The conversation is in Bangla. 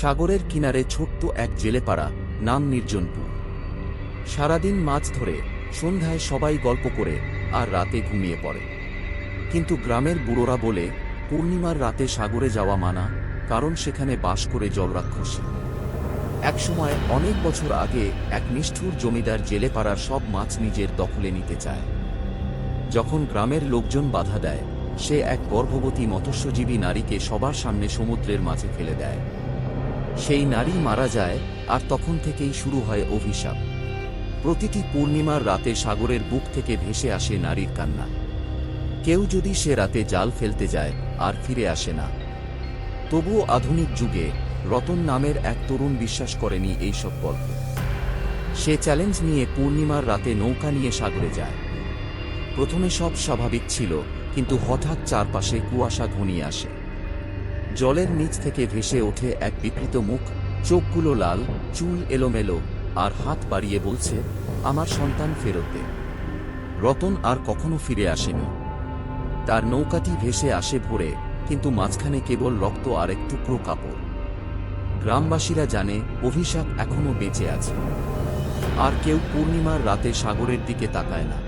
সাগরের কিনারে ছোট্ট এক জেলেপাড়া, নাম নির্জনপুর। সারাদিন মাছ ধরে, সন্ধ্যায় সবাই গল্প করে, আর রাতে ঘুমিয়ে পড়ে। কিন্তু গ্রামের বুড়োরা বলে, পূর্ণিমার রাতে সাগরে যাওয়া মানা, কারণ সেখানে বাস করে জলরাক্ষসী। একসময়, অনেক বছর আগে, এক নিষ্ঠুর জমিদার জেলে পাড়ার সব মাছ নিজের দখলে নিতে চায়। যখন গ্রামের লোকজন বাধা দেয়, সে এক গর্ভবতী মৎস্যজীবী নারীকে সবার সামনে সমুদ্রের মাঝে ফেলে দেয়। সেই নারী মারা যায় আর তখন থেকেই শুরু হয় অভিশাপ। প্রতিটি পূর্ণিমার রাতে সাগরের বুক থেকে ভেসে আসে নারীর কান্না। কেউ যদি সে রাতে জাল ফেলতে যায়, আর ফিরে আসে না। তবুও আধুনিক যুগে রতন নামের এক তরুণ বিশ্বাস করেনি এইসব গল্প। সে চ্যালেঞ্জ নিয়ে পূর্ণিমার রাতে নৌকা নিয়ে সাগরে যায়। প্রথমে সব স্বাভাবিক ছিল, কিন্তু হঠাৎ চারপাশে কুয়াশা ঘনিয়ে আসে। জলের নিচ থেকে ভেসে ওঠে এক বিকৃত মুখ, চোখগুলো লাল, চুল এলোমেলো, আর হাত বাড়িয়ে বলছে, আমার সন্তান ফেরত দে। রতন আর কখনো ফিরে আসেনি। তার নৌকাটি ভেসে আসে ভোরে, কিন্তু মাঝখানে কেবল রক্ত আর এক টুকরো কাপড়। গ্রামবাসীরা জানে, অভিশাপ এখনও বেঁচে আছে। আর কেউ পূর্ণিমার রাতে সাগরের দিকে তাকায় না।